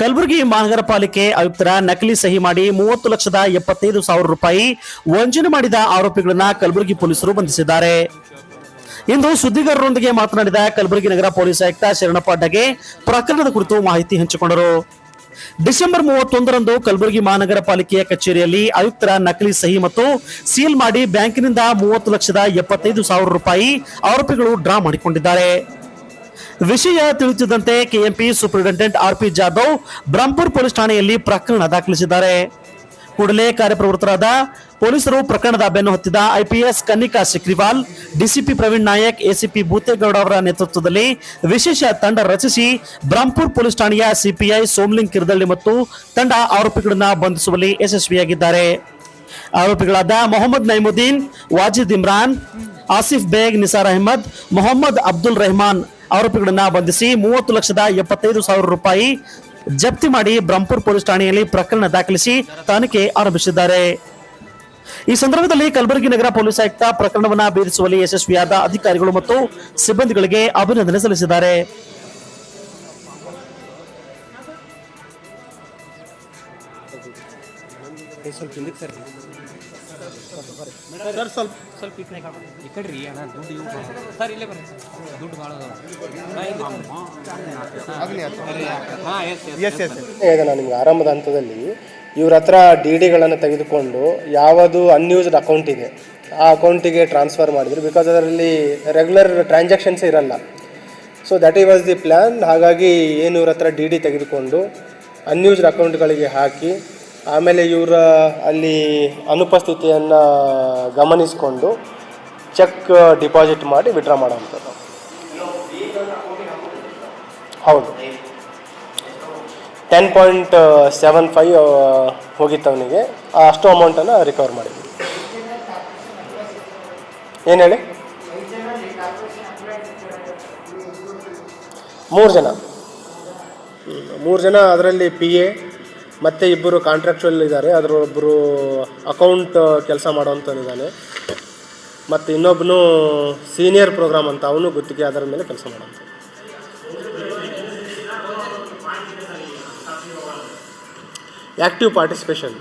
ಕಲಬುರಗಿ ಮಹಾನಗರ ಪಾಲಿಕೆ ಆಯುಕ್ತರ ನಕಲಿ ಸಹಿ ಮಾಡಿ ಮೂವತ್ತು ಲಕ್ಷದ ಎಪ್ಪತ್ತೈದು ಸಾವಿರ ರೂಪಾಯಿ ವಂಚನೆ ಮಾಡಿದ ಆರೋಪಿಗಳನ್ನ ಕಲಬುರಗಿ ಪೊಲೀಸರು ಬಂಧಿಸಿದ್ದಾರೆ. ಇಂದು ಸುದ್ದಿಗಾರರೊಂದಿಗೆ ಮಾತನಾಡಿದ ಕಲಬುರಗಿ ನಗರ ಪೊಲೀಸ್ ಆಯುಕ್ತ ಶರಣಪ್ಪ ಅಡ್ಡಗೆ ಪ್ರಕರಣದ ಕುರಿತು ಮಾಹಿತಿ ಹಂಚಿಕೊಂಡರು. ಡಿಸೆಂಬರ್ ಮೂವತ್ತೊಂದರಂದು ಕಲಬುರಗಿ ಮಹಾನಗರ ಪಾಲಿಕೆಯ ಕಚೇರಿಯಲ್ಲಿ ಆಯುಕ್ತರ ನಕಲಿ ಸಹಿ ಮತ್ತು ಸೀಲ್ ಮಾಡಿ ಬ್ಯಾಂಕಿನಿಂದ ಮೂವತ್ತು ಲಕ್ಷದ ಎಪ್ಪತ್ತೈದು ಸಾವಿರ ರೂಪಾಯಿ ಆರೋಪಿಗಳು ಡ್ರಾ ಮಾಡಿಕೊಂಡಿದ್ದಾರೆ. ವಿಷಯ ತಿಳಿಸಿದಂತೆ KMP superintendent R P Jadhav Brahmapur police ಠಾಣೆಯಲ್ಲಿ ಪ್ರಕರಣ ದಾಖಲಿಸಿದ್ದಾರೆ. ಕೂಡಲೇ ಕಾರ್ಯಪ್ರವೃತ್ತರಾದ ಪೊಲೀಸರು ಪ್ರಕರಣದ ಬೆನ್ನು ಹತ್ತಿದ IPS Kannika Sikriwal, DCP Praveen Nayak, ACP Bhootegowda ಅವರ ನೇತೃತ್ವದಲ್ಲಿ ವಿಶೇಷ ತಂಡ ರಚಿಸಿ ಬ್ರಹ್ಮಪುರ್ ಪೊಲೀಸ್ ಠಾಣೆಯ ಸಿಪಿಐ ಸೋಮ್ಲಿಂಗ್ ಕಿರದಳ್ಳಿ ಮತ್ತು ತಂಡ ಆರೋಪಿಗಳನ್ನು ಬಂಧಿಸುವಲ್ಲಿ ಯಶಸ್ವಿಯಾಗಿದ್ದಾರೆ. ಆರೋಪಿಗಳಾದ ಮೊಹಮ್ಮದ್ ನೈಮುದ್ದೀನ್, ವಾಜಿದ್ ಇಮ್ರಾನ್, ಆಸಿಫ್ ಬೇಗ್, ನಿಸಾರ್ ಅಹಮದ್, ಮೊಹಮ್ಮದ್ ಅಬ್ದುಲ್ ರೆಹಮಾನ್ ಆರೋಪಿಗಳನ್ನ ಬಂಧಿಸಿ ಮೂವತ್ತು ಲಕ್ಷದ ಎಪ್ಪತ್ತೈದು ಸಾವಿರ ರೂಪಾಯಿ ಜಪ್ತಿ ಮಾಡಿ ಬ್ರಹ್ಮಪುರ್ ಪೊಲೀಸ್ ಠಾಣೆಯಲ್ಲಿ ಪ್ರಕರಣ ದಾಖಲಿಸಿ ತನಿಖೆ ಆರಂಭಿಸಿದ್ದಾರೆ. ಈ ಸಂದರ್ಭದಲ್ಲಿ ಕಲಬುರಗಿ ನಗರ ಪೊಲೀಸ್ ಆಯುಕ್ತ ಪ್ರಕರಣವನ್ನು ಬೀರಿಸುವಲ್ಲಿ ಯಶಸ್ವಿಯಾದ ಅಧಿಕಾರಿಗಳು ಮತ್ತು ಸಿಬ್ಬಂದಿಗಳಿಗೆ ಅಭಿನಂದನೆ ಸಲ್ಲಿಸಿದ್ದಾರೆ. ಸ್ವಲ್ಪ ಹಿಂದಕ್ಕೆ ಸರ್ ಸರ್ ಸ್ವಲ್ಪ ಸ್ವಲ್ಪ ಈ ಕಡೆ ಈ ಕಡೆ ರೀ ಅಣ್ಣ ದುಡ್ಡು ಇವು ಸರ್ ಇಲ್ಲೇ ಬರ್ರಿ. ದುಡ್ಡು ಭಾಳ ಹಾಂ ಎಸ್ ಎಸ್ ಎಸ್ ಈಗ ನಾನು ನಿಮ್ಗೆ ಆರಂಭದ ಹಂತದಲ್ಲಿ ಇವ್ರ ಹತ್ರ ಡಿ ಡಿಗಳನ್ನು ತೆಗೆದುಕೊಂಡು ಯಾವುದು ಅನ್ಯೂಸ್ಡ್ ಅಕೌಂಟ್ ಇದೆ ಆ ಅಕೌಂಟಿಗೆ ಟ್ರಾನ್ಸ್ಫರ್ ಮಾಡಿದ್ರು. ಬಿಕಾಸ್ ಅದರಲ್ಲಿ ರೆಗ್ಯುಲರ್ ಟ್ರಾನ್ಸಾಕ್ಷನ್ಸ್ ಇರಲ್ಲ. ಸೊ ದಟ್ ಈ ವಾಸ್ ದಿ ಪ್ಲ್ಯಾನ್ ಹಾಗಾಗಿ ಏನು ಇವ್ರ ಹತ್ರ ಡಿ ಡಿ ತೆಗೆದುಕೊಂಡು ಅನ್ಯೂಸ್ಡ್ ಅಕೌಂಟ್ಗಳಿಗೆ ಹಾಕಿ ಆಮೇಲೆ ಇವರ ಅಲ್ಲಿ ಅನುಪಸ್ಥಿತಿಯನ್ನು ಗಮನಿಸಿಕೊಂಡು ಚೆಕ್ ಡಿಪಾಸಿಟ್ ಮಾಡಿ ವಿಡ್ರಾ ಮಾಡೋವಂಥದ್ದು ಹೌದು. ಟೆನ್ ಪಾಯಿಂಟ್ ಸೆವೆನ್ ಫೈವ್ ಹೋಗಿತ್ತು ಅವನಿಗೆ. ಅಷ್ಟು ಅಮೌಂಟನ್ನು ರಿಕವರ್ ಮಾಡಿದ್ವಿ. ಏನು ಹೇಳಿ? ಮೂರು ಜನ. ಮೂರು ಜನ ಅದರಲ್ಲಿ ಪಿ ಎ ಮತ್ತು ಇಬ್ಬರು ಕಾಂಟ್ರಾಕ್ಚುವಲ್ ಇದ್ದಾರೆ. ಅದರೊಬ್ಬರು ಅಕೌಂಟ್ ಕೆಲಸ ಮಾಡೋವಂಥನಿದ್ದಾನೆ ಮತ್ತು ಇನ್ನೊಬ್ಬನು ಸೀನಿಯರ್ ಪ್ರೋಗ್ರಾಮ್ ಅಂತ ಅವನು ಗುತ್ತಿಗೆ ಅದರ ಮೇಲೆ ಕೆಲಸ ಮಾಡೋಂಥ ಆ್ಯಕ್ಟಿವ್ ಪಾರ್ಟಿಸಿಪೇಷನ್